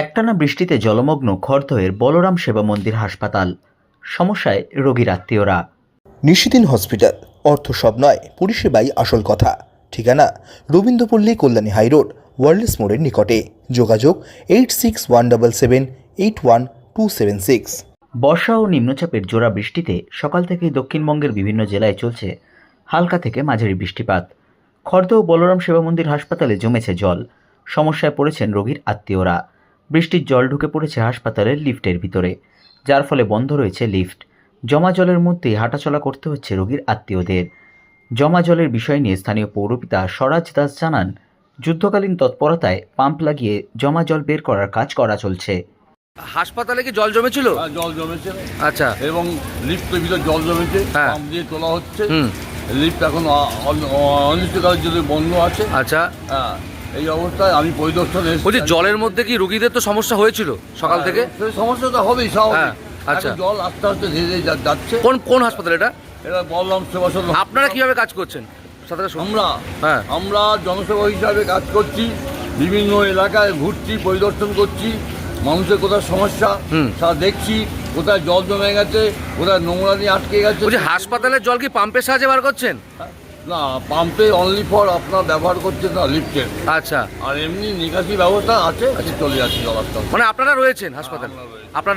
একটানা বৃষ্টিতে জলমগ্ন খড়দহের বলরাম সেবা মন্দির হাসপাতাল। সমস্যায় রোগীর আত্মীয়রা। নিশিদিন হসপিটাল অর্থ সব নয় পরিষেবাই আসল কথা। ঠিকানা রবীন্দ্রপল্লী কল্যাণী হাইরোড ওয়ার্ল্ডস মোড়ের নিকটে। যোগাযোগ eight six one double seven eight one two seven six. বর্ষা ও নিম্নচাপের জোড়া বৃষ্টিতে সকাল থেকেই দক্ষিণবঙ্গের বিভিন্ন জেলায় চলছে হালকা থেকে মাঝারি বৃষ্টিপাত। খর্দ ও বলরাম সেবা মন্দির হাসপাতালে জমেছে জল। সমস্যায় পড়েছেন রোগীর আত্মীয়রা। বৃষ্টির জল ঢুকে পড়েছে হাসপাতালের লিফটের ভিতরে। যার ফলে বন্ধ রয়েছে লিফট। জমা জলের মধ্যেই হাঁটাচলা করতে হচ্ছে রোগীর আত্মীয়দের। জমা জলের বিষয় নিয়ে স্থানীয় পৌরপিতা স্বরাজ দাস জানান যুদ্ধকালীন তৎপরতায় পাম্প লাগিয়ে জমা জল বের করার কাজ করা চলছে। হাসপাতালে কি জল জমেছিল? হ্যাঁ, জল জমেছে। আচ্ছা। এবং লিফটের ভিতর জল জমেছে। হ্যাঁ। পাম্প দিয়ে তোলা হচ্ছে। লিফট এখন অ- অন- অনিশ্চয়কালের জন্য বন্ধ আছে। আচ্ছা। হ্যাঁ। এই অবস্থায় আমি পরিদর্শন। বলছি জলের মধ্যে কি রুগীদের তো সমস্যা হয়েছিল সকাল থেকে? হ্যাঁ, সমস্যা তো হবেই স্বাভাবিক। হ্যাঁ, আচ্ছা। জল আস্তে আস্তে ধীরে ধীরে যাচ্ছে। কোন কোন হাসপাতাল এটা? এটা বললাম সেবা আপনারা কীভাবে কাজ করছেন? আমরা হ্যাঁ। আমরা জনসেবা হিসাবে কাজ করছি বিভিন্ন এলাকায় ঘুরছি পরিদর্শন করছি মানুষের কোথায় সমস্যা। তা দেখছি কোথায় জল জমে গেছে কোথায় নোংরা দিয়ে আটকে গেছে। হাসপাতালের জল কি পাম্পের সাহায্যে বার করছেন? না পাম্পে অনলি ফর আপনার ব্যবহার করছে না লিফটের আচ্ছা। আর এমনি নিকাশি ব্যবস্থা আছে চলে যাচ্ছে মানে আপনারা রয়েছেন হাসপাতালে? আপনার